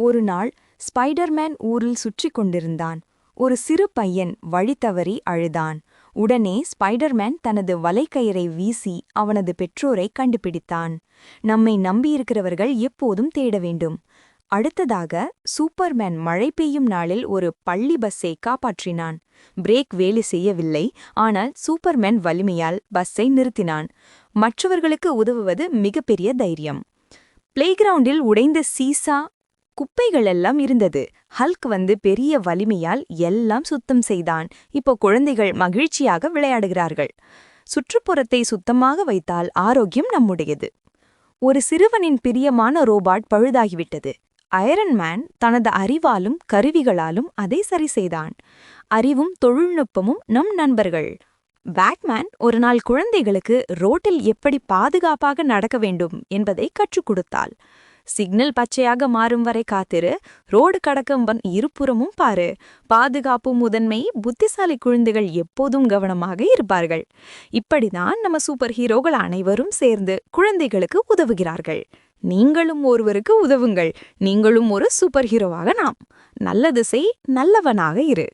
ஒரு நாள் ஸ்பைடர்மேன் ஊரில் சுற்றிக் கொண்டிருந்தான். ஒரு சிறு பையன் வழி தவறி அழுதான். உடனே ஸ்பைடர்மேன் தனது வலைக்கயிறை வீசி அவனது பெற்றோரை கண்டுபிடித்தான். நம்மை நம்பியிருக்கிறவர்கள் எப்போதும் தேட வேண்டும். அடுத்ததாக சூப்பர்மேன் மழை பெய்யும் நாளில் ஒரு பள்ளி பஸ்ஸை காப்பாற்றினான். பிரேக் வேலை செய்யவில்லை. ஆனால் சூப்பர்மேன் வலிமையால் பஸ்ஸை நிறுத்தினான். மற்றவர்களுக்கு உதவுவது மிகப்பெரிய தைரியம். பிளேகிரவுண்டில் உடைந்த சீசா குப்பைகள் எல்லாம் இருந்தது. ஹல்க் வந்து பெரிய வலிமையால் எல்லாம் சுத்தம் செய்தான். இப்போ குழந்தைகள் மகிழ்ச்சியாக விளையாடுகிறார்கள். சுற்றுப்புறத்தை சுத்தமாக வைத்தால் ஆரோக்கியம் நம்முடையது. ஒரு சிறுவனின் பிரியமான ரோபாட் பழுதாகிவிட்டது. அயரன் மேன் தனது அறிவாலும் கருவிகளாலும் அதை சரி செய்தான். அறிவும் தொழில்நுட்பமும் நம் நண்பர்கள். பேட்மேன் ஒரு நாள் குழந்தைகளுக்கு ரோட்டில் எப்படி பாதுகாப்பாக நடக்க வேண்டும் என்பதை கற்றுக் கொடுத்தாள். சிக்னல் பச்சையாக மாறும் வரை காத்திரு. ரோடு கடக்கும் வன் இருபுறமும் பாரு. பாதுகாப்பு முதன்மை புத்திசாலி குழந்தைகள் எப்போதும் கவனமாக இருப்பார்கள். இப்படிதான் நம்ம சூப்பர் ஹீரோகள் அனைவரும் சேர்ந்து குழந்தைகளுக்கு உதவுகிறார்கள். நீங்களும் ஒருவருக்கு உதவுங்கள். நீங்களும் ஒரு சூப்பர் ஹீரோவாக நாம். நல்லது செய் நல்லவனாக இரு.